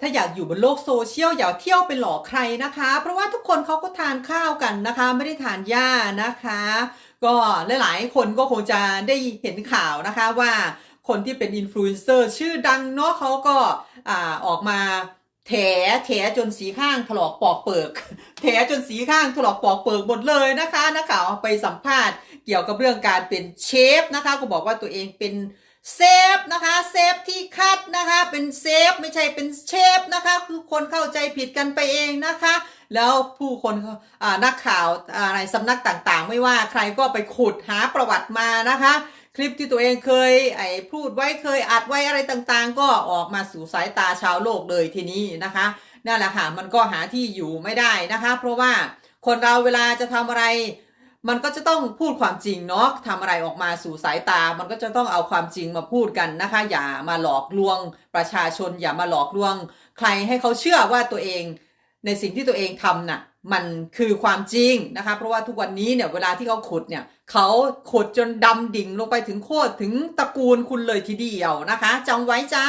ถ้าอยากอยู่บนโลกโซเชียลอย่าเที่ยวไปหลอกใครนะคะ เพราะว่าทุกคนเขาก็ทานข้าวกันนะคะ ไม่ได้ทานหญ้านะคะ ก็หลายๆ คนก็คงจะได้เห็นข่าวนะคะว่าคนที่เป็นอินฟลูเอนเซอร์ชื่อดังเนาะเขาก็อ่าออกมาแถแถจนสีข้างถลอกปอกเปิกแถจนสีข้างถลอกปอกเปิกหมดเลยนะคะนักข่าวไปสัมภาษณ์เกี่ยวกับเรื่องการเป็นเชฟนะคะก็บอกว่าตัวเองเป็นเซฟนะคะเซฟที่คัดนะคะ เป็นเซฟไม่ใช่เป็นเชฟนะคะ คือคนเข้าใจผิดกันไปเองนะคะ แล้วผู้คนอ่านักข่าวอะไรสำนักต่างๆ ไม่ว่าใครก็ไปขุดหาประวัติมานะคะ คลิปที่ตัวเองเคยไอ้พูดไว้เคยอัดไว้อะไรต่างๆ ก็ออกมาสู่สายตาชาวโลกเลยทีนี้นะคะนั่นแหละค่ะมันก็หาที่อยู่ไม่ได้นะคะ เพราะว่าคนเราเวลาจะทำอะไร มันก็จะต้องพูดความจริงเนาะทำอะไรออกมาสู่สายตา มันก็จะต้องเอาความจริงมาพูดกันนะคะ อย่ามาหลอกลวงประชาชน อย่ามาหลอกลวง ใครให้เขาเชื่อว่าตัวเอง ในสิ่งที่ตัวเองทำน่ะ มันคือความจริงนะคะ เพราะว่าทุกวันนี้เนี่ยเวลาที่เขาขุดเนี่ยเขาขุดจนดำดิ่งลงไปถึงโคตรถึงตระกูลคุณเลยทีเดียวนะคะจำไว้จ้า